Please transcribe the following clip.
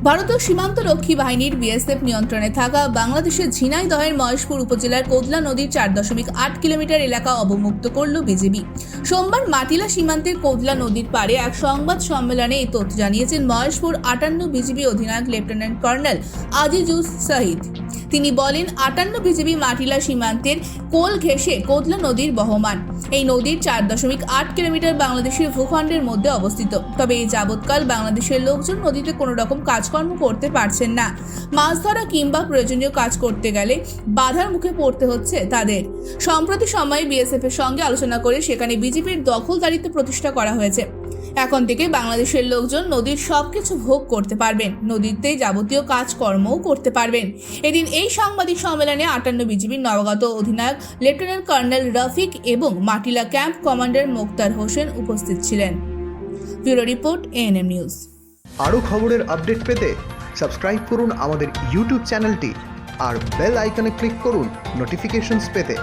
ভারতীয় সীমান্তরক্ষী বাহিনীর বিএসএফ নিয়ন্ত্রণে থাকা বাংলাদেশের ঝিনাইদহের মহেশপুর উপজেলার কোদলা নদীর চার দশমিক আট কিলোমিটার এলাকা অবমুক্ত করল বিজেপি সোমবার মাটিলা সীমান্তের কোদলা নদীর পাড়ে এক সংবাদ সম্মেলনে এই তথ্য জানিয়েছেন মহেশপুর আটান্ন বিজেপি অধিনায়ক লেফটেন্যান্ট কর্নেল আজিজুস শাহিদ তিনি বলেন, আটান্ন বিজেপি মাটিলা সীমান্তের কোল ঘেঁষে কোদলা নদীর বহমান। এই নদীর চার দশমিক আট কিলোমিটার বাংলাদেশের ভূখণ্ডের মধ্যে অবস্থিত। তবে এই যাবৎকাল বাংলাদেশের লোকজন নদীতে কোনো রকম কাজকর্ম করতে পারছেন না। মাছ ধরা কিংবা প্রয়োজনীয় কাজ করতে গেলে বাধার মুখে পড়তে হচ্ছে তাদের। সম্প্রতি সময়ে বিএসএফ এর সঙ্গে আলোচনা করে সেখানে বিজেপির দখলদারিত্ব প্রতিষ্ঠা করা হয়েছে। এখন থেকে বাংলাদেশের লোকজন নদীর সবকিছু ভোগ করতে পারবেন। নদীতে যাবতীয় কাজকর্মও করতে পারবেন। এদিন এই সাংবাদিক সম্মেলনে আটান্ন বিজিবির নবাগত অধিনায়ক, লেফটেন্যান্ট কর্নেল রফিক এবং মাটিলা ক্যাম্প কমান্ডার মোক্তার হোসেন উপস্থিত ছিলেন। Bureau report, ANM news. আরও খবরের আপডেট পেতে সাবস্ক্রাইব করুন আমাদের ইউটিউব চ্যানেলটি আর বেল আইকনে ক্লিক করুন নোটিফিকেশনস পেতে।